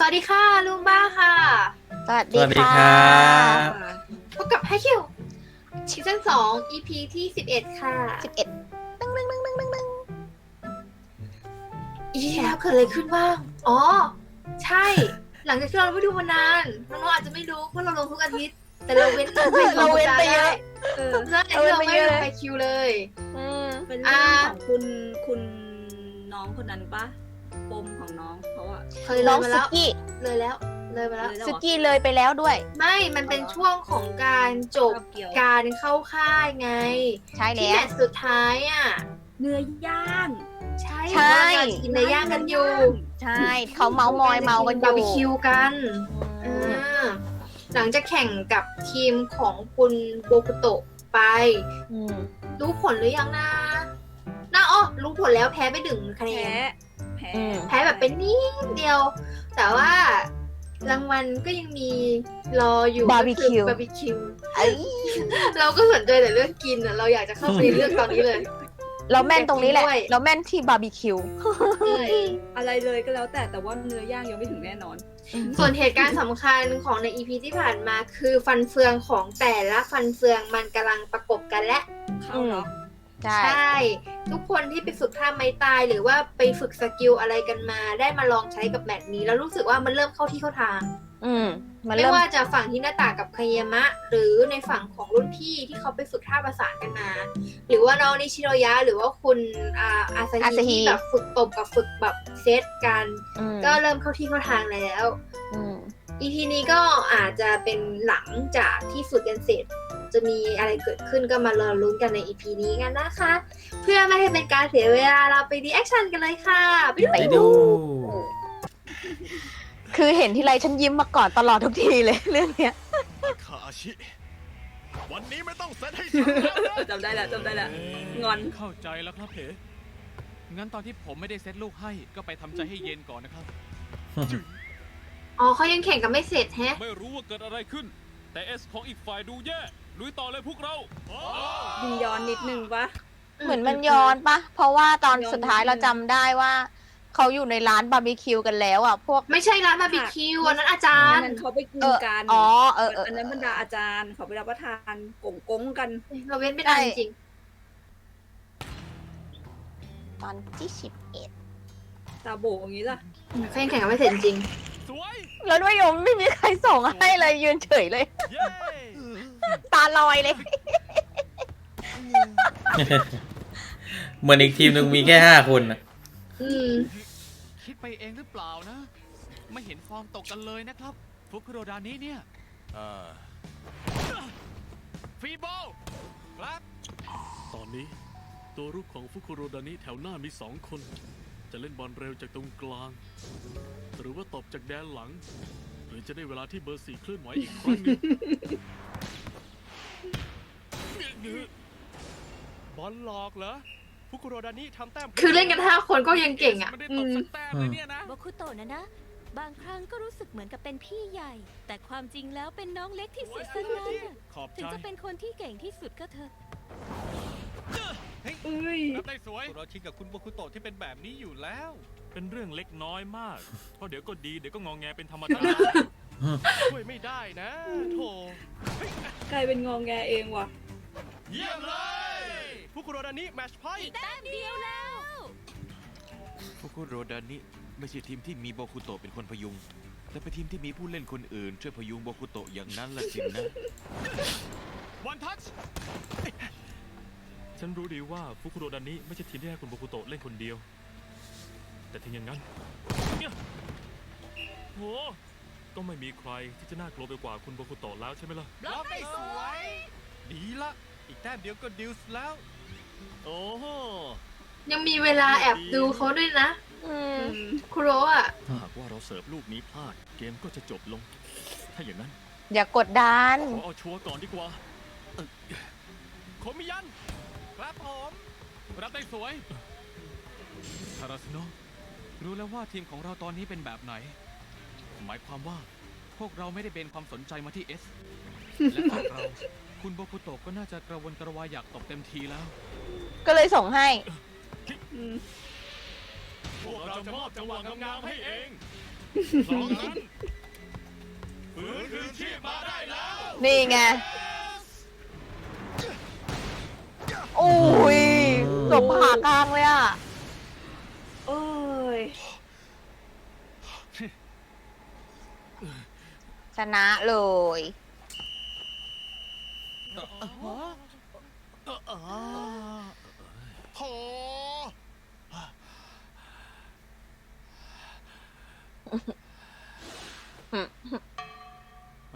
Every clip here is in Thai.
สวัสดีค่ะลุงบ้าค่ะสวัสสดีวัสดีค่ะครั บ พบกับไฮคิวซีซั่นสอง EP ที่สิบเอ็ดค่ะสิบเอ็ดตึ้งตึ้งตึ้งตึ้งตึ้งตึ้งอีที่แล้วเกิดอะไรขึ้นบ้าง อ๋อ ใช่ หลังจากที่เราไม่ดูมานาน น้องๆอาจจะไม่รู้เพราะเราลงทุกอาทิตย์ แต่เราเว้นเราเว้นไปเยอะเออใช่ที่เราไม่ลงไฮคิวเลย อืมเป็นเรื่องของคุณคุณน้องคนนั้นปะปมของน้อง เขาอะเคยเลน้อยงมาสุแล้ว กี้เลยแล้ว เลยมาแล้วเลยแล้ว สุกี้เลยไปแล้วด้วย ไม่ มันเป็นช่วงของการจบเกี่ยวการเข้าค่ายไง ใช่ที่แล้แมว ตช์สุดท้ายอะ เนื้อย่างใช่ใช่ เราจะกินเนื้อย่างกันอยู่ใช่เขาเมาส์มอยเมากันอบาร์บียู่คิวกันอือ่ามหลังจากแข่งกับทีมของคุณโบกุโตะไป อืมรู้ผลหรือยังนะน่าอ๋อรู้ผลแล้วแพ้ไปดึงคะแนแพ้นแพ้ อืม แพ้แบบเป็นนิดเดียว แต่ว่ารางวัลก็ยังมีรออยู่บาร์บีคิวบาร์บีคิวไอ้ยเราก็สนใจแต่เรื่องกินอะเราอยากจะเข้าไปเรื่องตอนนี้เลย เราแม่นตรงนี้แหละ ด้วย เราแม่นที่บาร์บีคิวอะไรเลยก็แล้วแต่แต่ว่าเนื้อย่างยังไม่ถึงแน่นอน ส่วนเหตุการณ์สำคัญของในอีพีที่ผ่านมาคือฟันเฟืองของแต่ละฟันเฟืองมันกำลังประกบกันและ เข้าเนาะ ใช่ใช่ ทุกคนที่ไปฝึกท่าไม้ตายหรือว่าไปฝึกสกิลอะไรกันมา ได้มาลองใช้กับแมตช์นี้ แล้วรู้สึกว่ามันเริ่มเข้าที่เข้าทาง อืมมันไม่เริ่มว่าจะฝั่งที่หน้าตากับคายามะ หรือในฝั่งของรุ่นพี่ที่เขาไปฝึกท่าประสานกันมา หรือว่าน้องนิชิโรยะ หรือว่าคุณอาอาซาอาซาฮิฮิที่แบบฝึกตบกับฝึกแบบเซตกัน อืมก็เริ่มเข้าที่เข้าทางแล้ว อืม EP นี้ก็อาจจะเป็นหลังจากที่ฝึกกันเสร็จ จะมีอะไรเกิดขึ้นก็มารอลุ้นกันใน EP นี้กันนะคะ เพื่อไม่ให้เป็นการเสียเวลาเราไปดีแอคชั่นกันเลยค่ะ ไปดูไปไปดูดูคือเห็นทีไรฉันยิ้มมาก่อนตลอดทุกทีเลยเรื่องเนี้ยคาอาชิวันนี้ไม่ต้องเซตให้ฉันแล้วนะจำได้แล้วจำได้แล้วงอน เข้าใจแล้วครับเพงั้นตอนที่ผมไม่ได้เซตลูกให้ก็ไปทำใจให้เย็นก่อนนะครับ อ๋อเขายังแข่งกันไม่เสร็จแฮะ ไม่รู้ว่าเกิดอะไรขึ้น แต่เอสของอีกฝ่ายดูแย่ ลุยต่อเลยพวกเรา ยินย้อนนิดนึงปะ เหมือนมันย้อนปะ เพราะว่าตอนย้อน สุดท้ายนิดนึงเราจำได้ว่า เขาอยู่ในร้านบาร์บีคิวกันแล้วอะ พวก ไม่ใช่ร้านบาร์บีคิวอันนั้นอาจารอันย์ นั้นเขาไปกินเออกันอ๋อ เออเอออันนั้นบรรดาอาจารย์เขาไปรับประทานกงกงกัน เราเว้นไม่ได้จริงตอนที่สิบเอ็ดตาโบอย่างนี้ล่ะๆเขายังแข่งกันไม่เสร็จจริง สวย แล้วด้วยยมไม่มีใครส่งให้เลยยืนเฉยเลย เย้ ตาลอยเลย เหมือนอีกทีมหนึ่งมีแค่ห้าคนน่ะอืม คิดไปเองหรือเปล่านะ ไม่เห็นฟอร์มตกกันเลยนะครับฟุกุโรดานี้เนี่ยอ่าฟรีบอลครับตอนนี้ตัวรุกของฟุคุโรดานิแถวหน้ามีสองคน จะเล่นบอลเร็วจากตรงกลาง หรือว่าตบจากแดนหลัง หรือจะได้เวลาที่เบอร์สี่เคลื่อนไหวอีกครั้งหนึ่ง บอลหลอกเหรอฟุกุโรดานี้ทำแต้มคือเล่นกันห้าคนก็ยังเก่งอะไม่ได้ตบสักแต้มเลยเนี่ยนะโบคุโตะนะนะ บางครั้งก็รู้สึกเหมือนกับเป็นพี่ใหญ่ แต่ความจริงแล้วเป็นน้องเล็กที่สุดซะงั้นน่ะขอบถึงใจจะเป็นคนที่เก่งที่สุดก็เถอะอุ้ยรับได้สวยเราชินกับคุณโบคุโตะที่เป็นแบบนี้อยู่แล้ว เป็นเรื่องเล็กน้อยมาก เพราะเดี๋ยวก็ดีเดี๋ยวก็งองแงเป็นธรรมดาช่วยไม่ได้นะโถกลายเป็นงองแงเองว่ะ เยี่ยมเลยฟุกุโรดานิแมชพอยต์แต้มเดียวแล้ว ฟุกุโรดานิไม่ใช่ทีมที่มีโบคุโตะเป็นคนพยุง แต่เป็นทีมที่มีผู้เล่นคนอื่น ช่วยพยุงโบคุโตะอย่างนั้นละสินะ วันทัชฉันรู้ดีว่าฟุคุโรดานิไม่ใช่ทีมที่ให้คุณโบคุโตะเล่นคนเดียว แต่ถึงอย่างนั้นเนี่ยโหก็ไม่มีใครที่จะน่ากลัวไปกว่าคุณโบคุโตะแล้วใช่ไหมล่ะ บล็อกได้สวย ดีละ อีกแต้มเดียวก็ดิวส์แล้ว โอ้โหยังมีเวลาแอบดูเขาด้วยนะ อืม คุโรอะ ถ้าหากว่าเราเสิร์ฟลูกนี้พลาด เกมก็จะจบลง ถ้าอย่างนั้นอย่ากดดัน ขอเอาชัวร์ก่อนดีกว่าโคมิยัน ครับผม รับได้สวยคาราสโนะรู้แล้วว่าทีมของเราตอนนี้เป็นแบบไหน หมายความว่าพวกเราไม่ได้เบนความสนใจมาที่เอส และพวกเรา คุณโบคุโตะก็น่าจะกระวนกระวายอยากตบเต็มทีแล้ว ก็เลยส่งให้อืมพวกเราจะมอบจังหวะงามๆให้เองสองนั้นฟื้นคืนชีพมาได้แล้วนี่ไงโอ้ยเกือบผ่ากลางเลยอะ โอ้ย ชนะเลย โถ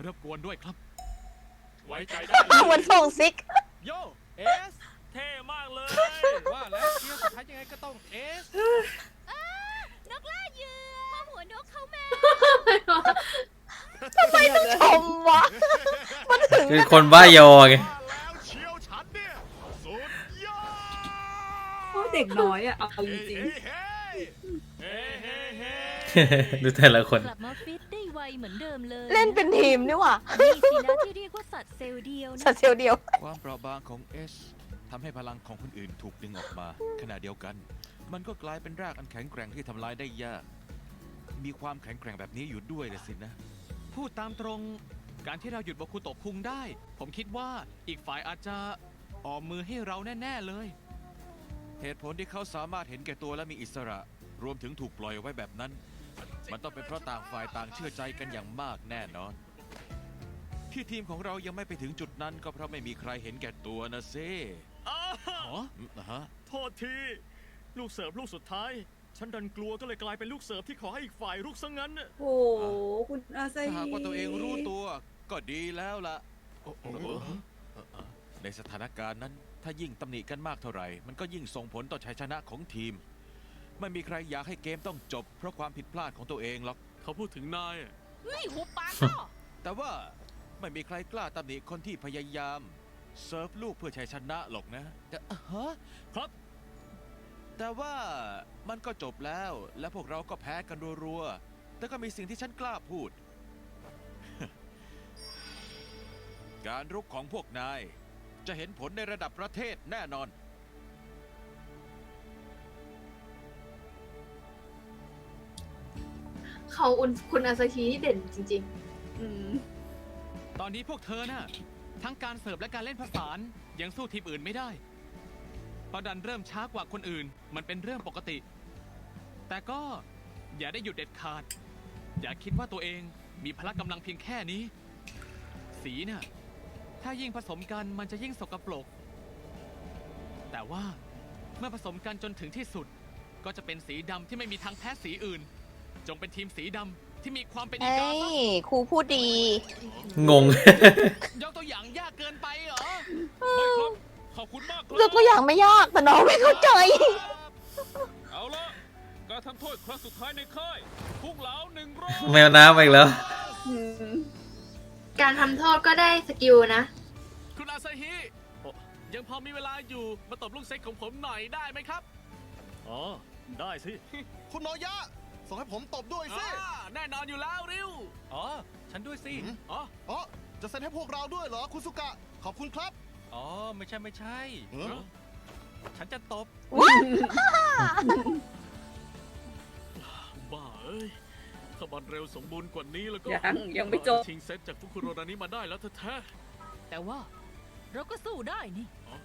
รบกวนด้วยครับ ไว้ใจได้เลยเหมือนส่งซิก โยเอส เท่มากเลย ว่าแล้วเที่ยวสุดท้ายยังไงก็ต้องเอส นกล่าเหยื่อพ่อหัวนกเขาแม่ทำไมต้องชมวะมันถึง คือคนบ้ายอไงว่าแล้วเชียวฉันเนี่ยสุดยอดโอ้ยเด็กน้อยอะเอาจริงเฮ้ยเฮ้ยเฮ้เฮ้เฮ้ดูแต่ละคน กลับมาฟิตได้ไวเหมือนเดิมเลยเล่นเป็นทีมนี่หว่ะนี่สินะที่เรียกว่าสัตว์เซลล์เดียวสันะตว์เซียวเดียว ความเปราะบางของเอสทำให้พลังของคนอื่นถูกดึงออกมา ขณะเดียวกัน มันก็กลายเป็นรากอันแข็งแกร่งที่ทำลายได้ยาก มีความแข็งแกร่งแบบนี้อยู่ด้วยเลยสินะ พูดตามตรง การที่เราหยุดบาคุโตะคุงได้ ผมคิดว่าอีกฝ่ายอาจจะออมมือให้เราแน่ ๆเลย เหตุผลที่เขาสามารถเห็นแก่ตัวและมีอิสระ รวมถึงถูกปล่อยไว้แบบนั้น มันต้องเป็นเพราะต่างฝ่ายต่างเชื่อใจกันอย่างมากแน่นอน ที่ทีมของเรายังไม่ไปถึงจุดนั้นก็เพราะไม่มีใครเห็นแก่ตัวนะเซ่อ้าวอ๋ออืมอะฮะโทษที ลูกเสิร์ฟลูกสุดท้าย ฉันดันกลัวก็เลยกลายเป็นลูกเสิร์ฟที่ขอให้อีกฝ่ายลูกซะงั้นน่ะๆโอ้โหคุณอาซาถ้าฮิหากว่าตัวเองรู้ตัว ก็ดีแล้วล่ะโอ้โหในสถานการณ์นั้น ถ้ายิ่งตำหนิกันมากเท่าไหร่ มันก็ยิ่งส่งผลต่อชัยชนะของทีม ไม่มีใครอยากให้เกมต้องจบ เพราะความผิดพลาดของตัวเองหรอก เขาพูดถึงนายอะเฮ้ยหุบปากก็แต่ว่าไม่มีใครกล้าตำหนิคนที่พยายามเซิร์ฟลูกเพื่อชัยชนะหรอกนะแต่อะฮะครับ แต่ว่ามันก็จบแล้วและพวกเราก็แพ้กันรัวๆ แต่ก็มีสิ่งที่ฉันกล้าพูด การรุกของพวกนาย จะเห็นผลในระดับประเทศแน่นอน เขาอุนคุณอาซาฮินี่เด่นจริงอืม ตอนนี้พวกเธอน่ะ ทั้งการเสิร์ฟและการเล่นผสานยังสู้ทีมอื่นไม่ได้พอดันเริ่มช้ากว่าคนอื่น มันเป็นเรื่องปกติ แต่ก็อย่าได้หยุดเด็ดขาด อย่าคิดว่าตัวเองมีพละกำลังเพียงแค่นี้ สีน่ะ ถ้ายิ่งผสมกันมันจะยิ่งสกปรก แต่ว่าเมื่อผสมกันจนถึงที่สุด ก็จะเป็นสีดำที่ไม่มีทางแพ้สีอื่น จงเป็นทีมสีดำที่มีความเป็นอีเอ้กาซะยครูพูดดี งง ยกตัวอย่างยากเกินไปเหรอไม่ครับขอบคุณมากครัเลือกตัวอย่างไม่ยากแต่น้องไม่เข้าใจ เอาละการทำโทษครั้งสุดท้ายในค่ายพุ่งเหลาหนึ่งรอบแมวน้ำอีกแล้ว อืมๆ การทำโทษก็ได้สกิลนะ คุณอาซาฮิโอ้ยังพอมีเวลาอยู่มาตบลูกเซ็กของผมหน่อยได้ไหมครับอ๋อ ได้สิ คุณโนยะ ส่งให้ผมตบด้วยสิอ่าแน่นอนอยู่แล้วริวอ๋อ ฉันด้วยสิ อ๋อ อ๋อจะเซ็นให้พวกเราด้วยเหรอคุณสุกะ ขอบคุณครับ อ๋อ ไม่ใช่ไม่ใช่เออฉันจะตบ บ้าเอ้ย ถ้าบอลเร็วสมบูรณ์กว่านี้แล้วก็ยังยังไม่จบ ชิงเซตจากฟุคุโรดานี้มาได้แล้วแท้แต่ว่าเราก็สู้ได้นี่อ๋อ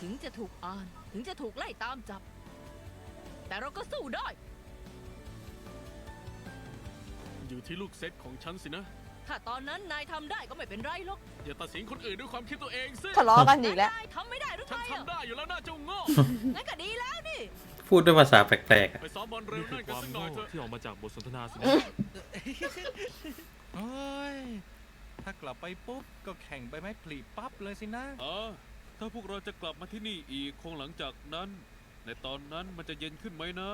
ถึงจะถูกอ่าน ถึงจะถูกไล่ตามจับ แต่เราก็สู้ได้ ๆอยู่ที่ลูกเซตของฉันสินะ ถ้าตอนนั้นนายทำได้ก็ไม่เป็นไรหรอกอย่าตัดสินคนอื่นด้วยความคิดตัวเองสิทะเลาะกันอีกแล้ว นายทำไม่ได้หรือฉันไงอะทำได้อยู่แล้วนะเจ้าโง่งั้นก็ดีแล้วนี่ พูดด้วยภาษาแปลกๆอะไปซ้อมบอลเร็วนั่นกันสักหน่อยเถอะที่ออกมาจากบทสนทนาสิเฮ้ย ถ้ากลับไปปุ๊บ ก็แข่งไปไม้ผลิปั๊บเลยสินะ เออถ้าพวกเราจะกลับมาที่นี่อีกคงหลังจากนั้น ในตอนนั้นมันจะเย็นขึ้นไหมนะ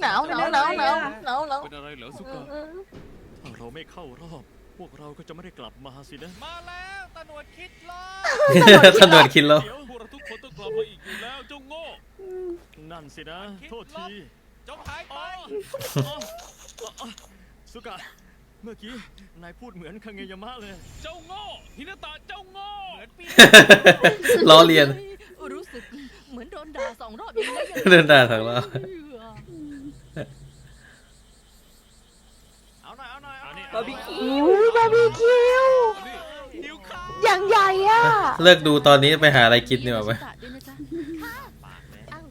หนาวหนาวหนาวหนาวหนาวหนาวเป็นอะไรเหรอสุกะ ถ้าเราไม่เข้ารอบ พวกเราก็จะไม่ได้กลับมาสินะมาแล้วตาหนวดคิดล้อถนวดคิดแล้วเดี๋ยวพวกเราทุกคนต้องกลับมาอีกอยู่แล้วเจ้าโง่นั่นสินะ โทษทีจงหายไปสุกะ เมื่อกี้นายพูดเหมือนคังเงยามะเลย เจ้าโง่ฮินาตะเจ้าโง่ เหมือนปีล้อเลียน รู้สึกเหมือนโดนด่าสองรอบอย่างนี้เดินด่าสองรอบ เอาหน่อย เอาหน่อย เอาหน่อย บาร์บีคิว อุ้ ยบาร์บีคิวนิ้วข้าวอย่างใหญ่อะเลิกดูตอนนี้ไปหาอะไรกินดีกว่าไหมด้วยนะจ๊ะอ้าว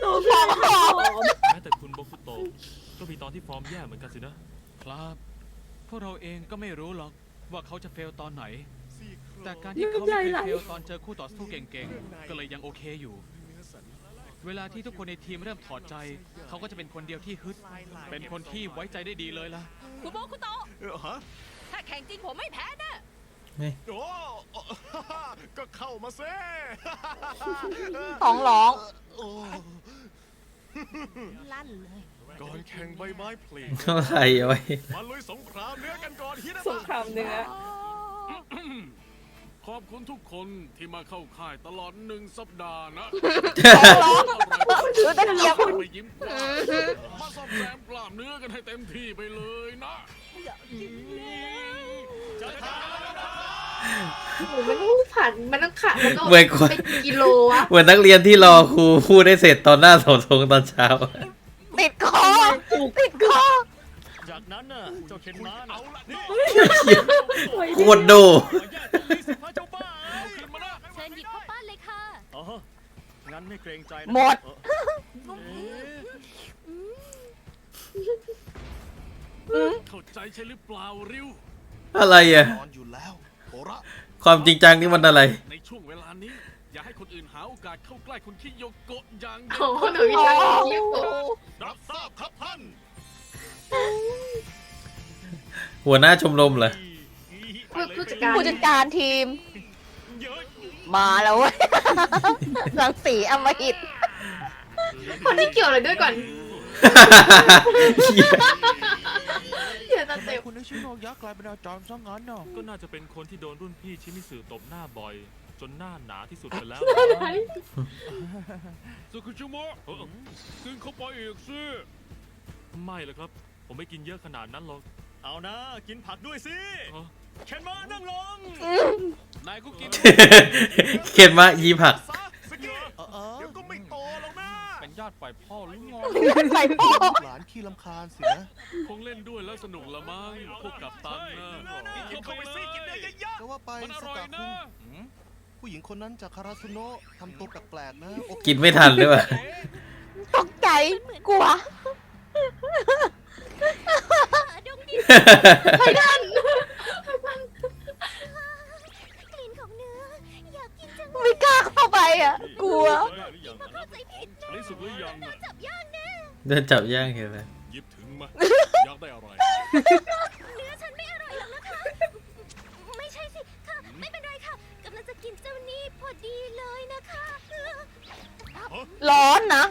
โดนหอมแม้แต่คุณโบคุโตะก็มีตอนที่ฟอร์มแย่เหมือนกันสินะ ครับ พวกเราเองก็ไม่รู้หรอกว่าเขาจะเฟลตอนไหน แต่การที่เขาไม่เคยเฟลตอนเจอคู่ต่อสู้เก่งๆ ก็เลยยังโอเคอยู่ เวลาที่ทุกคนในทีมเริ่มถอดใจ เขาก็จะเป็นคนเดียวที่ฮึด เป็นคนที่ไว้ใจได้ดีเลยล่ะ คุณโบคุณโตะเออฮะถ้าแข่งจริงผมไม่แพ้นะโอ้ ก็เข้ามาเซ่ท้องร้องโอ้ลั่นเลย ก่อนแข่งใบไม้ผลิเท่าไหร่เอาไว้มาลุยสงครามเนื้อกันก่อนฮินะสงครามเนื้อ ขอบคุณทุกคนที่มาเข้าค่ายตลอดหนึ่งสัปดาห์นะร้องดูตะเกียบไปยิ้มกล้ามมาซ่อมแซมกล้ามเนื้อกันให้เต็มที่ไปเลยนะโอ้โหมันต้องผ่านมันต้องขาดมันต้องเหมือนคนเป็นกิโลอะเหมือนนักเรียนที่รอครูพูดได้เสร็จตอนหน้าเสาธงตอนเช้า ติดคอติดคอจาก นั้นน่ะเจ้าเคนม้าน่ะโคตรโดพระเจ้าบ้าขึ้นมานะเชิญหยิบข้าวปั้นเลยค่ะ อ๋องั้นไม่เกรงใจนะหมด เออเอ๊ะเข้าใจใช่หรือเปล่าริวอะไรอะ นอนอยู่แล้วโอระความจริงจังนี่มันอะไร ในช่วงเวลานี้ อย่าให้คนอื่นหาโอกาสเข้าใกล้คุณคิโยโกะอย่างโอ้โหหนูวิจารณ์เรียกตัวรับทราบครับท่าน หัวหน้าชมรมเหรอผู้จัดการ ผู้จัดการทีมเยอะมาแล้วเว้ยรังสีอมหิต คนที่เกี่ยวอะไรด้วยก่อนเดี๋ยวจะเต็มคุณนิชิโนยักษ์กลายเป็นอาจารย์ซะงั้นเนาะก็น่าจะเป็นคนที่โดนรุ่นพี่ชิมิสึตบหน้าบ่อย จนหน้าหนาที่สุดไปแล้วสุคุชิโมะเออกินเข้าไปอีกสิไม่เลยครับ ผมไม่กินเยอะขนาดนั้นหรอก เอานะ กินผักด้วยสิฮะ เคนม้านั่งลงนายก็กินเข็นมายีผัก ซะสกิเดี๋ยวก็ไม่โตหรอกนะเป็นญาติฝ่ายพ่อหรือไงใส่พ่อหลานขี้ลำคาญสินะคงเล่นด้วยแล้วสนุกละมั้งพวกกับตันนะกินเข้าไปสิกินเนื้อเยอะๆจะว่าไปมันอสร่อยกานะคุณผู้หญิงคนนั้นจากคาราซุโนะทำตัวแปลกๆนะโอเคกินไม่ทันหรือเปล่า ตกใจกลัว ดงดินไม่ทันกลิ่นของเนื้อ อยากกินจังไม่กล้าเข้าไปอะ กลัวเข้าใจผิดอันนี้สุกหรือยังอะจับย่างแน่เดินจับย่างเห็นไหมหยิบถึงมาอยากได้อะไร เนื้อฉันไม่อร่อยหรอกนะคะ ไม่ใช่สิค่ะ ไม่เป็นไรค่ะกำลังจะกินเจ้านี่พอดีเลยนะคะ ร้อนนะ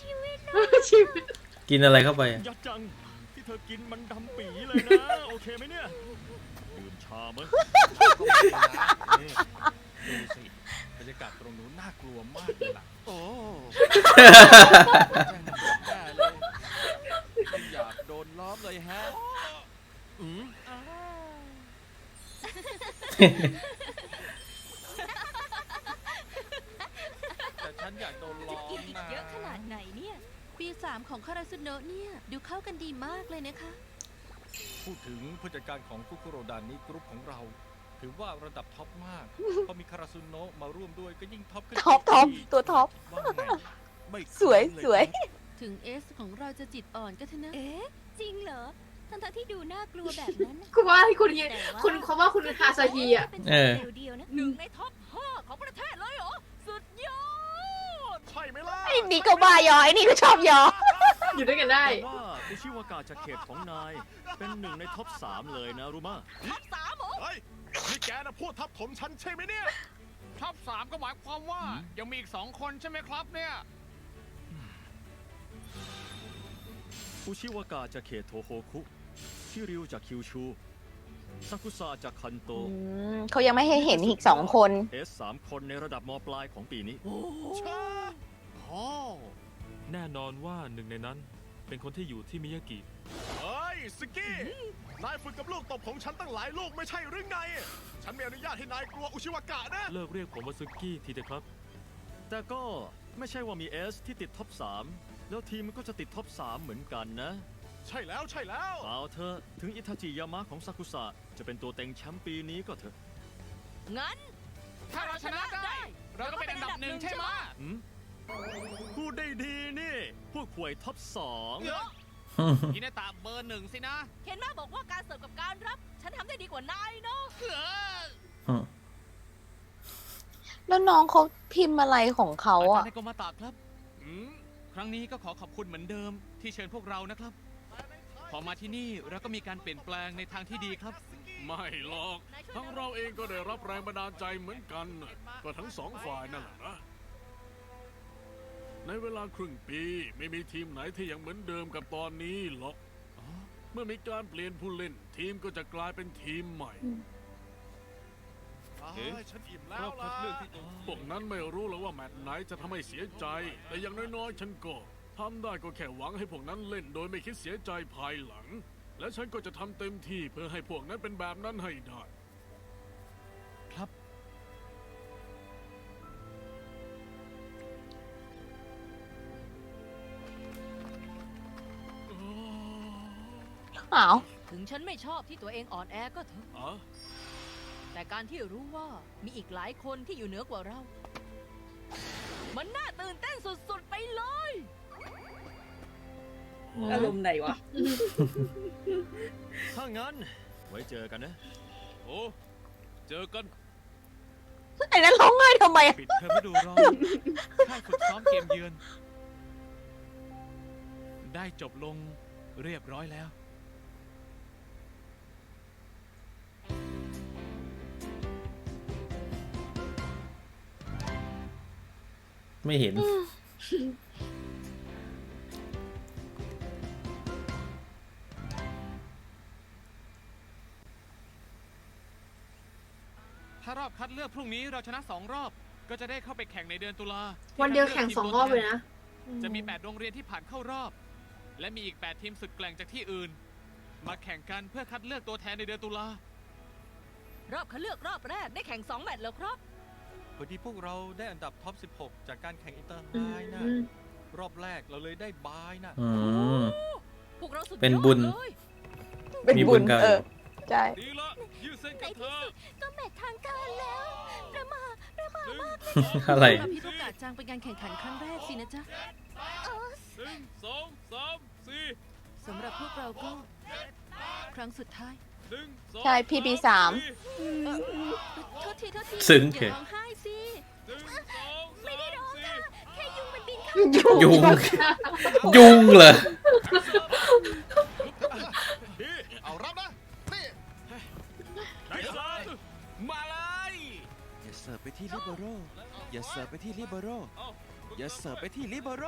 ชาติเหมือนชีวิตนะชีวิตกินอะไรเข้าไปอะยัดจังที่เธอกินมันดำปีเลยนะ โอเคไหมเนี่ยดื่มชาไหมนี่ดูสิบรรยากาศตรงนู้นน่ากลัวมากเลยล่ะโอ้แย่เลยไม่อยากโดนล้อมเลยฮะอืม แต่ฉันอยากโดนล้อ กิน ม อีก นะ เยอะขนาดไหนเนี่ย ปีสามของคาราซุโนะเนี่ย ดูเข้ากันดีมากเลยนะคะ พูดถึงผู้จัดการของฟุกุโรดานิกรุ๊ปของเรา ถือว่าระดับท็อปมาก พอมีคาราซุโนะมาร่วมด้วยก็ยิ่งท็อปขึ้นท็อปท็อปอีกตัวท็อป ว่าไงไม่สวยเคสวย ถึงเอสของเราจะจิตอ่อนก็เถอะนะ เอ๊ะ จริงเหรอ ทั้งทที่ดูน่ากลัวแบบนั้นนะคุณว่าให้คุณเฮียแต่ว่าคุณเขาว่าคุณฮาซาฮีอะ เป็นเออ เดียวๆนะหนึ่งในท็อปห้าของประเทศเลยเหรอ สุดยอด ใช่ไหมล่ะไอ้นี่ก็บ้ายอไอ้นี่ก็ชอบยอ อยู่ด้วยกันได้ แต่ว่าอุชิวากาจากเขตของนาย เป็นหนึ่งในท็อปสามเลยนะรู้มะท็อปสามเหรอเฮ้ยนี่แกน่ะพูดทับถมฉันใช่ไหมเนี่ย ท็อปสามก็หมายความว่า ยังมีอีกสองคนใช่ไหมครับเนี่ย อุชิวากาจากเขตโทโฮคุชิริวจากคิวชูซากุสะจากคันโตอืมเขายังไม่ให้เห็นอีกสองคน เอสสามคนในระดับมปลายของปีนี้ชาโอ้ แน่นอนว่าหนึ่งในนั้นเป็นคนที่อยู่ที่มิยากิ เฮ้ยสกี้ นายฝึกกับลูกตบของฉันตั้งหลายลูกไม่ใช่หรือไง ฉันไม่อนุญาตให้นายกลัวอุชิวากะนะ เลิกเรียกผมว่าซึกี้ทีเถอะครับ แต่ก็ไม่ใช่ว่ามีเอสที่ติดท็อปสามแล้วทีมมันก็จะติดท็อป 3 เหมือนกันนะ ใช่แล้วใช่แล้วเปล่าเธอะถึงอิทาจิยามะของซากุสะจะเป็นตัวเต็งแชมป์ปีนี้ก็เถอะงั้น ถ้าเราชนะได้ เราก็เป็นอันดับหนึ่งใช่ไหม หืม พูดได้ดีนี่ พวกหวยท็อป2เยอะอินาตาเบอร์หนึ่งสินะเคนมาบอกว่าการเสิร์ฟกับการรับ ฉันทำได้ดีกว่านายเนาะแล้วน้องเขาพิมพ์อะไรของเขาอาจารอะย์ในโกมาตะครับครั้งนี้ก็ขอขอบคุณเหมือนเดิมที่เชิญพวกเรานะครับ พอมาที่นี่เราก็มีการเปลี่ยนแปลงในทางที่ดีครับ ไม่หรอก ทั้งเราเองก็ได้รับแรงบันดาลใจเหมือนกันน่ะก็ทั้งสองฝ่ายนั่นแหละนะ ในเวลาครึ่งปีไม่มีทีมไหนที่ยังเหมือนเดิมกับตอนนี้หรอก เมื่อมีการเปลี่ยนผู้เล่น ทีมก็จะกลายเป็นทีมใหม่เอ้ยฉันอิ่มแล้รวอบคัล่ะดเลือกที่พวกนั้นไม่รู้หรอกว่าแมตช์ไหนจะทำให้เสียใจ แต่อย่างน้อยๆ ฉันก็ทำได้ก็แค่หวังให้พวกนั้นเล่นโดยไม่คิดเสียใจภายหลัง และฉันก็จะทำเต็มที่เพื่อให้พวกนั้นเป็นแบบนั้นให้ได้ อ้าวถึงฉันไม่ชอบที่ตัวเองอ่อนแอก็เถอะอ๋อแต่การที่รู้ว่ามีอีกหลายคนที่อยู่เหนือกว่าเรา มันน่าตื่นเต้นสุดๆไปเลย อารมณ์ไหนวะ ถ้างั้น ไว้เจอกันนะ โอ้ เจอกัน ไอ้นั้นร้องไห้ทำไมอะปิดเทอมฤดูร้อนค่ายฝึกซ้อมเกมเยือน ได้จบลงเรียบร้อยแล้ว ไม่เห็น ถ้ารอบคัดเลือกพรุ่งนี้เราชนะสองรอบ ก็จะได้เข้าไปแข่งในเดือนตุลาที่วันเดียวคัแข่งทีมสองรอบเลยนะ จะมี 8 โรงเรียนที่ผ่านเข้ารอบ และมีอีก 8 ทีมสุดแกร่งจากที่อื่น มาแข่งกันเพื่อคัดเลือกตัวแทนในเดือนตุลารอบคัดเลือกรอบแรกได้แข่งสองแมตช์แล้วครับ พอดีพวกเราได้อันดับท็อป 16 จากการแข่งอินเตอร์ไฮอืนะมรอบแรกเราเลยได้บายนะอืม พวกเราสุดยอดเป็นบุญ เลยเป็นมีบุบุญญกันเออใช่ดีละยืดเส้นกันเถอะก็แมตช์ทางการแล้วประมาประมาหนึ่งอะไร สำหรับพี่ทุกกาจังเป็นการแข่งขันครั้งแรกสินะจ๊ะหนึ่งสองสามสี่สำหรับพวกเราก็ ครั้งสุดท้ายหนึ่งสองใช่ พี่ปีสามโทษทีโทษทีซึ้งอเถย่าอะร้องไห้สิหนึ่งสอง ไม่ได้ร้อง สี่ ค่ะ แค่ยุ งมันบินเข้ายุง ยุงเหรอเอารับนะนี่ได้เลยมาเลยอย่าเสิร์ฟไปที่ลิเบโรอย่าเสิร์ฟไปที่ลิเบโรอย่าเสิร์ฟไปที่ลิเบโร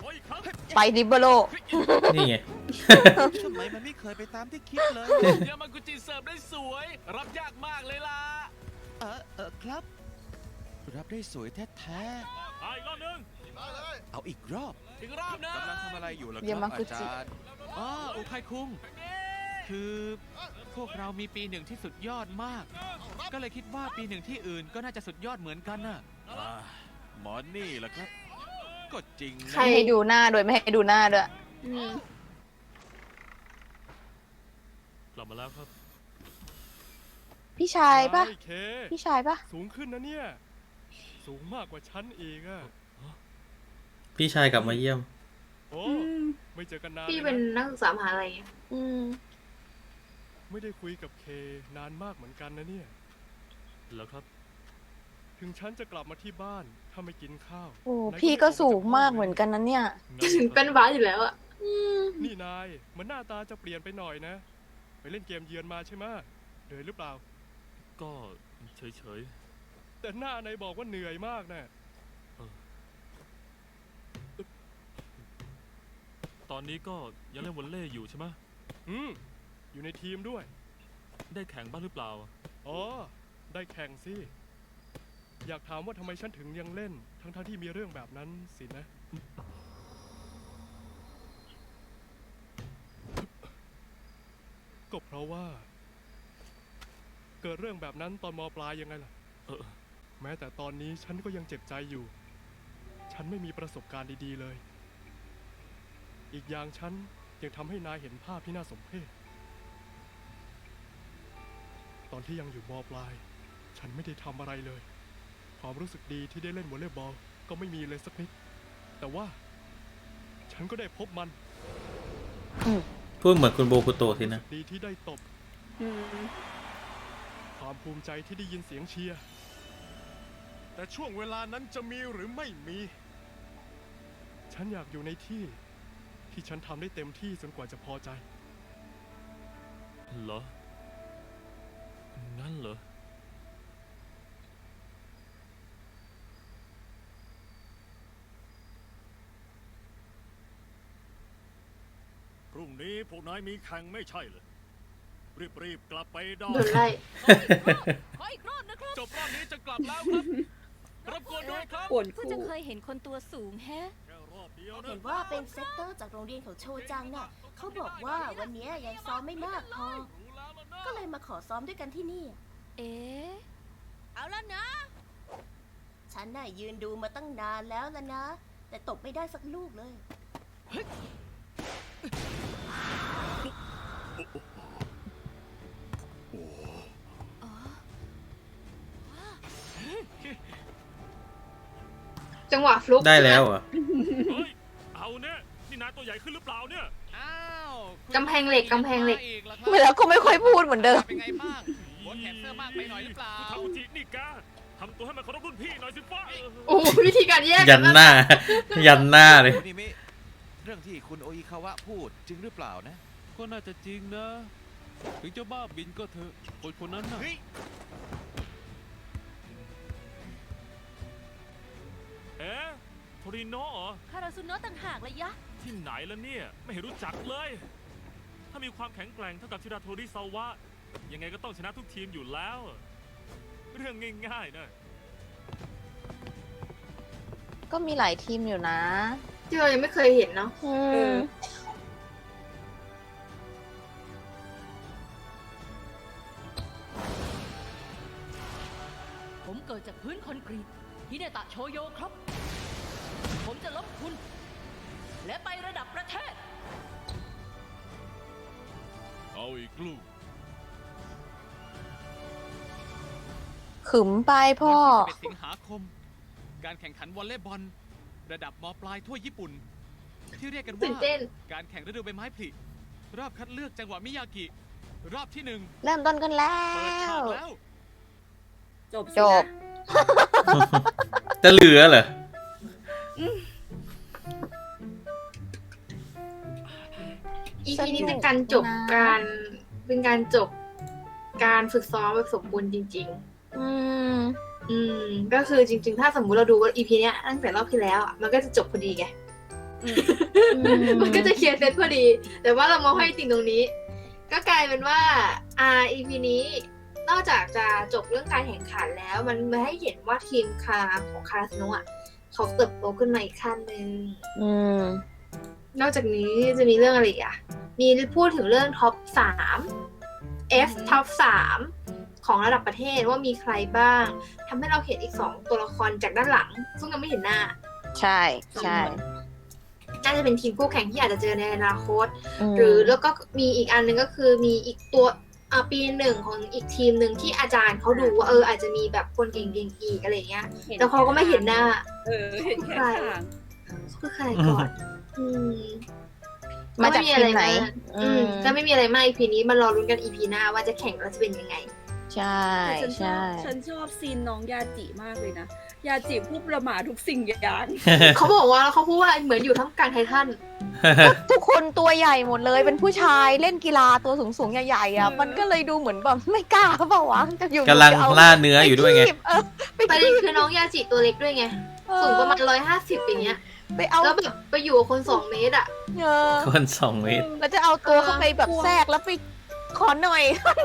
ขออีกครั้งไปดิเบโล นี่ไง ทำไมมันไม่เคยไปตามที่คิดเลย ยามากุจิเสิร์ฟได้สวย รับยากมากเลยล่ะเออเออครับ รับได้สวยแท้ไปอีกรอบหนึงๆ เอาอีกรอบอีกรอบนะกำลังทำอะไรอยู่ล่ะคเยารับมากุอาจิ จารย์อ๋อโอไคคุงคือพวกเรามีปีหนึ่งที่สุดยอดมาก ก็เลยคิดว่าปีหนึ่งที่อื่นก็น่าจะสุดยอดเหมือนกันน่ะ อ่าหมอนี่แหละครับ ก็จริงใครนะไม่ให้ดูหน้าด้วยไม่ให้ดูหน้าด้วยอืมกลับมาแล้วครับพี่ชายปะไอ้เคพี่ชายปะสูงขึ้นนะเนี่ย สูงมากกว่าฉันอีกอะ พี่ชายกลับมาเยี่ยม โอ้ไม่เจอกันนานพี่ลยะเป็นนักศึกษามหาลัยไงอืมไม่ได้คุยกับเคนานมากเหมือนกันนะเนี่ยแล้วครับ ถึงฉันจะกลับมาที่บ้านถ้าไม่กินข้าวโอ้นายพี่ก็ไม่ออสูงจห้อมากลยเหมือนกันนะเนี่ยงั้นถึงหรอเป็นบ้าอยู่แล้วอะอืมนี่นายเหมือนหน้าตาจะเปลี่ยนไปหน่อยนะ ไปเล่นเกมเยือนมาใช่ไหมเหนื่อยหรือเปล่า ก็เฉยแต่หน้านายบอกว่าเหนื่อยมากนะ ตอนนี้ก็ยังเล่นวอลเล่อยู่ใช่ไหมอืมอยู่ในทีมด้วย ได้แข่งบ้างหรือเปล่า อ๋อ ได้แข่งสิ อยากถามว่าทำไมฉันถึงยังเล่น ทั้งๆที่มีเรื่องแบบนั้นสินะ ก็เพราะว่า เกิดเรื่องแบบนั้นตอนมปลายยังไงล่ะ เออ แม้แต่ตอนนี้ฉันก็ยังเจ็บใจอยู่ ฉันไม่มีประสบการณ์ดีๆเลย อีกอย่างฉันยังทำให้นายเห็นภาพที่น่าสมเพชตอนที่ยังอยู่มปลาย ฉันไม่ได้ทำอะไรเลย ความรู้สึกดีที่ได้เล่นวอลเลย์บอลก็ไม่มีเลยสักนิด แต่ว่า ฉันก็ได้พบมันพูดเหมือนคุณโบคุโตะสินะ ดีที่ได้ตบ อืมความภูมิใจที่ได้ยินเสียงเชียร์ แต่ช่วงเวลานั้นจะมีหรือไม่มี ฉันอยากอยู่ในที่ ที่ฉันทำได้เต็มที่จนกว่าจะพอใจ เหรอ งั้นเหรอ พรุ่งนี้พวกนายมีแข่งไม่ใช่เหรอรีบๆกลับไปได้โดนไล่ขออีกรอบนะครับจบรอบนี้จะกลับแล้วครับรบกวนด้วยครับป่วนเพิ่งคู่จะเคยเห็นคนตัวสูงแฮะแค่รอบ เดียวนะเห็นว่าเป็นเซตเตอร์จากโรงเรียนของโชจังน่ะเขาบอกว่าวันนี้ยังซ้อมไม่มากพอ ก็เลยมาขอซ้อมด้วยกันที่นี่ เอ๊ะ เอาแล้วนะ ฉันน่ะยืนดูมาตั้งนานแล้วละนะ แต่ตบไม่ได้สักลูกเลย จังหวะฟลุกได้แล้วเหรอ่ ตัวใหญ่ขึ้นหรือเปล่าเนี่ย อ้าวคุณกำแพงเหล็กกำแพงเหล็กมาอีกแล้วครับเวลาก็ไม่ค่อยพูดเหมือนเดิม เป็นไงบ้างหัวแขนเสื้อมากไปหน่อยหรือเปล่าคุณทาอุจินี่แกทำตัวให้มันเคารพรุ่นพี่หน่อยสิฟ้าโอ้โหวิธีการแยกยันหน้า ยันหน้าเลยนี่มิเรื่องที่คุณโออิคาวะพูดจริงหรือเปล่านะ ก็น่าจะจริงนะ ถึงจะบ้าบินก็เถอะคนคนนั้นน่ะ เฮ้ยเอ๊ะโทริโนะเหรอคาราซุโนะต่างหากเลยยะ ที่ไหนล่ะเนี่ย ไม่เห็นรู้จักเลย ถ้ามีความแข็งแกร่งเท่ากับชิราโทริซาวะ ยังไงก็ต้องชนะทุกทีมอยู่แล้ว เรื่องง่ายๆนะก็มีหลายทีมอยู่นะ ที่เรายังไม่เคยเห็นเนาะ อืเอม อ ผมเกิดจากพื้นคอนกรีตฮิเนตะโชโยครับ ผมจะลบคุณ และไประดับประเทศ เอาอีกลูกขึมไปพ่อ วันที่11สิงหาคม การแข่งขันวอลเลย์บอล ระดับมปลายทั่วญี่ปุ่น ที่เรียกกันตื่นว่าเต้น การแข่งฤดูใบไม้ผลิรอบคัดเลือกจังหวัดมิยากิ รอบที่หนึ่งเริ่มต้นกันแล้เปิดฉากวแล้ว จบสิจนะบจะเหลือเหรอ อีสพีนุนี้กเป็นการจบนะการเป็นการจบการฝึกซ้อมแบบสมบูรณ์จริงอืมๆอืม ก็คือจริง ๆ ถ้าสมมุติเราดูว่าอีพีเนี้ยตั้งแต่รอบที่แล้วอะมันก็จะจบพอดีไงมันก็จะเคลียร์เซตพอดี แต่ว่าเรามาให้อยติ่งตรงนี้ ก็กลายเป็นว่าอ่า EP นี้นอกจากจะจบเรื่องการแข่งขันแล้ว มันมาให้เห็นว่าทีมคาของคาราสโนะอะเขาเติบโตขึ้นมาอีกขั้นหนึ่งอืม นอกจากนี้จะมีเรื่องอะไรอีกอะ มีพูดถึงเรื่องท็อปสาม F ท็อปสามของระดับประเทศว่ามีใครบ้างทำให้เราเห็นอีกสองตัวละครจากด้านหลัง ซึ่งยังไม่เห็นหน้า ใช่ใช่น่าจะเป็นทีมคู่แข่งที่อาจจะเจอในอนาคตมหรือแล้วก็มีอีกอันหนึงก็คือมีอีกตัวอ่าปีหนึ่งของอีกทีมหนึ่งที่อาจารย์เขาดูว่าเอออาจจะมีแบบคนเก่งๆอีกอะไรเงี้ยห็นแต่เขาก็ไม่เห็นหน้า เออเห็นแค่ทางคือใครก่อน อืมมาจากทีมไหน อืมก็ไม่มีอะไรมากอีพีนี้มารอรุ้นกันอีพีหน้าว่าจะแข่งแล้วจะเป็นยังไง ใช่แต่ฉันชอใช่บฉันชอบซีนน้องยาจิมากเลยนะ ยาจิพูดประมาททุกสิ่งอย่างเขาบอกว่าเขาพูดว่าเหมือนอยู่ท่ามกลางไททัน ทุกคนตัวใหญ่หมดเลย เป็นผู้ชายเล่นกีฬาตัวสูงสูงๆ ใหญ่ๆอะ มันก็เลยดูเหมือนแบบไม่กล้าเปล่าวะจะอยู่กำลังจะเอล่าเนื้ออยู่ด้วยไง ปคีบเออไปประเด็นคีบคือน้องยาจิตัวเล็กด้วยไง สูงประมาณร้อยห้าสิบอย่างเงี้ย ไปเอาแล้วแบบไปอยู่กับคนสองเมตรอะ เออคนสองเมตร แล้วจะเอาตัวเข้าไปแบบแทรกแล้วไปขอหน่อย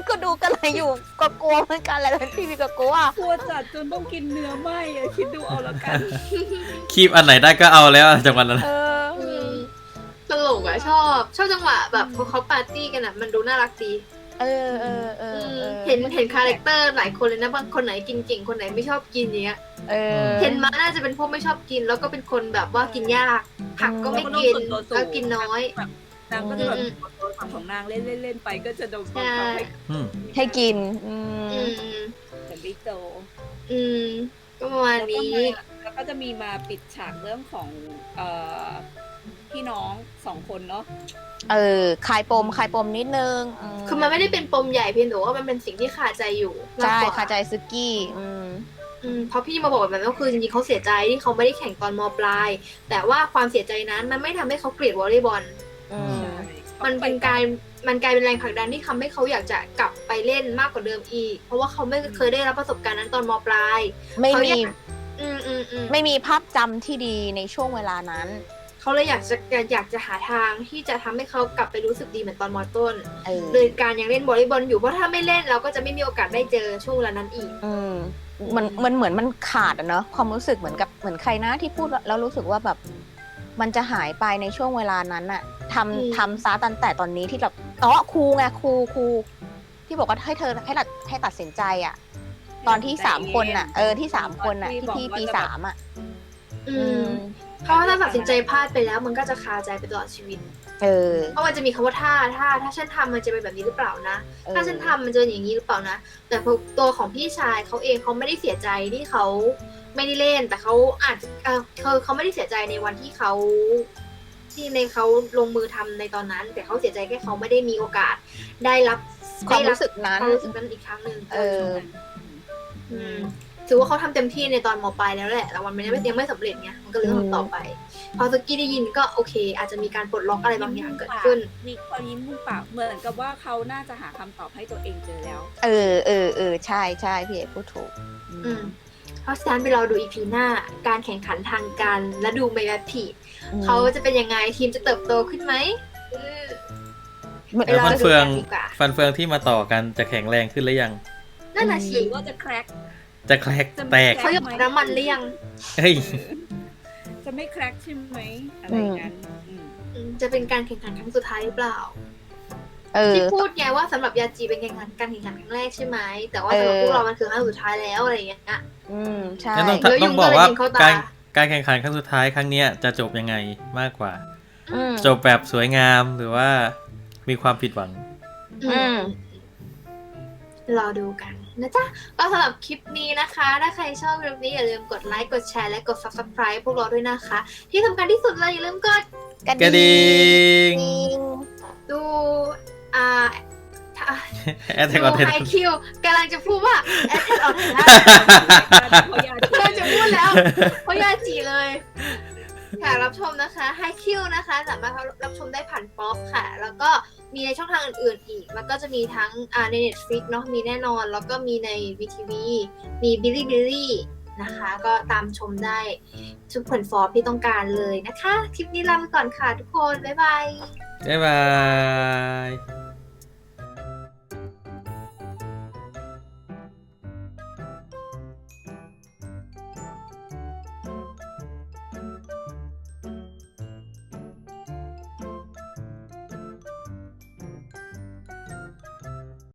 ก็ดูกันอะไรอยู่ก็กลัวเหมือนกันแหละทั้งที่มีก็กลัวกลัวจัดจนต้องกินเนื้อไหมอะคิดดูเอาละกันคีบอันไหนได้ก็เอาแล้วจังหวะนั้นเอออืมตลกอะชอบ ชอบจังหวะแบบพอเขาปาร์ตี้กันอะมันดูน่ารักดี เออเออเออออเห็นเห็นคาแรคเตอร์หลายคนเลยนะบางคนไหนกินเก่งคนไหนไม่ชอบกินอย่างเงี้ยเออเห็นมาน่าจะเป็นพวกไม่ชอบกิน แล้วก็เป็นคนแบบว่ากินยากผักก็ไม่กินแล้วก็โลกส่วนตัวสูงก็กินน้อยนางก็จะแบบอืมโดนฝั่งของนางเล่นเล่นเล่นไปก็จะโดนบังใช่คับให้อืมให้กินอืมอืมเหมือนบิ๊กโตอืมก็ประมาณแล้วก็นี้มาแล้วก็จะมีมาปิดฉากเรื่องของ เอ่อ พี่น้องสองคนเนาะเออคลายปมคลายปมนิดนึงคือมันไม่ได้เป็นปมใหญ่เพียงแต่ว่ามันเป็นสิ่งที่คาใจอยู่มากใช่กว่าคาใจซึกี้ อืมอืมเพราะพี่มาบอกแบบนั้นก็คือจริงๆเขาเสียใจที่เขาไม่ได้แข่งตอนมปลาย แต่ว่าความเสียใจนั้นมันไม่ทำให้เขาเกลียดวอลเลย์บอลอืมมันเป็นการมันกลายเป็นแรงผลักดันที่ทำให้เขาอยากจะกลับไปเล่นมากกว่าเดิมอีก เพราะว่าเขาไม่เคยได้รับประสบการณ์นั้นตอนมปลาย ไม่เขามีอยากอืมอืมอืมไม่มีภาพจำที่ดีในช่วงเวลานั้น เขาเลยอยากจะอยากจะหาทางที่จะทำให้เขากลับไปรู้สึกดีเหมือนตอนมต้นเออเลยการยังเล่นวอลเลย์บอลอยู่เพราะถ้าไม่เล่นเราก็จะไม่มีโอกาสได้เจอช่วงเวลานั้นอีกอืมมันมันเหมือนมันขาดอะเนาะความรู้สึกเหมือนกับเหมือนใครนะที่พูดแล้วรู้สึกว่าแบบ มันจะหายไปในช่วงเวลานั้นอะทำอืมทำซาตันแต่ตอนนี้ที่แบบอ๋อครูไงครูครูที่บอกว่าให้เธอให้ตัดให้ตัดสินใจอะตอนที่สามคนอะเออที่สามคนอะที่พี่ปีสามอะอือืมม เพราะว่าถ้าตัดสินใจพลาดไปแล้วมันก็จะคาใจไปตลอดชีวิต เออ เพราะมันจะมีคำว่าถ้าถ้าถ้าฉันทำมันจะเป็นแบบนี้หรือเปล่านะ เออ ถ้าฉันทำมันจะเป็นอย่างนี้หรือเปล่านะ แต่พอตัวของพี่ชายเขาเองเขาไม่ได้เสียใจที่เขาไม่ได้เล่น แต่เขาอาจจะเออเขาเขาไม่ได้เสียใจในวันที่เขาที่ในเขาลงมือทำในตอนนั้น แต่เขาเสียใจแค่เขาไม่ได้มีโอกาส ได้รับความได้รู้สึกนั้นความรู้สึกนั้นอีกครั้งหนึ่งเออ อืม ถือว่าเขาทำเต็มที่ในตอนมปลายแล้วแหละ แต่วันมันยังไม่ยังไม่สำเร็จไงมันก็เลยต้องทำต่อไป พอสกี้ได้ยินก็โอเค อาจจะมีการปลดล็อกอะไรบางอย่างเกิดขึ้นมีความยิ้มมุมปากเหมือนกับว่าเขาน่าจะหาคำตอบให้ตัวเองเจอแล้ว เออเออเออใช่ใช่พี่เอกพูดถูก อืมเพราะฉะนั้นไปรอดูอีพีหน้าการแข่งขันทางการและดูไมแบบผีเขาจะเป็นยังไงทีมจะเติบโตขึ้นไหมอืมไปรอฟันดูเฟืองกันดีกว่าฟันเฟืองที่มาต่อกันจะแข็งแรงขึ้นหรือยัง นั่นน่ะหสิรือว่าจะแครก จะแคลกแตกเขาหยดน้ำมันหรือยังเฮ้ยจะไม่แครกใช่ไหมอะไรอย่างนั้นอืมอืมจะเป็นการแข่งขันครั้งสุดท้ายหรือเปล่า เออ ที่พูดไงว่าสำหรับยาจีเป็นการแข่งขันการแข่งขันครั้งแรกใช่ไหมแต่ว่าสำหรับเออ พวกเรามันคือครั้งสุดท้ายแล้วอะไรอย่างเงี้ย อืม ใช่ งั้นต้องเดี๋ยวต้องบอกว่ายุงก็เลยยิงเข้าตา การการแข่งขันครั้งสุดท้ายครั้งเนี้ยจะจบยังไงมากกว่า อืม จบแบบสวยงามหรือว่ามีความผิดหวัง อืมรอดูกัน นะจ๊ะก็สำหรับคลิปนี้นะคะ ถ้าใครชอบคลิปนี้อย่าลืมกดไลค์กดแชร์และกด subscribe พวกเราด้วยนะคะ ที่สำคัญที่สุดเลยอย่าลืมกดกระกระดิ่งดูอ่าถ้าแอดแทกอดูอนเทนไฮคิวกำลังจะพูดว่าแอดเทนออนไลเขาอยากกำลังจะพูดแล้วเพราะยาจีเลย ค่ะรับชมนะคะไฮคิวนะคะ สามารถรับชมได้ผ่านป๊อปค่ะ แล้วก็มีในช่องทางอื่นๆอีก มันก็จะมีทั้งอ่าใน Netflix เนาะมีแน่นอน แล้วก็มีใน VTV มี b i l l y b i l l y นะคะ ก็ตามชมได้ทุกแพลฟอร์มที่ต้องการเลยนะคะ คลิปนี้ลาไปก่อนค่ะทุกคน บ๊ายบาย บ๊ายบาย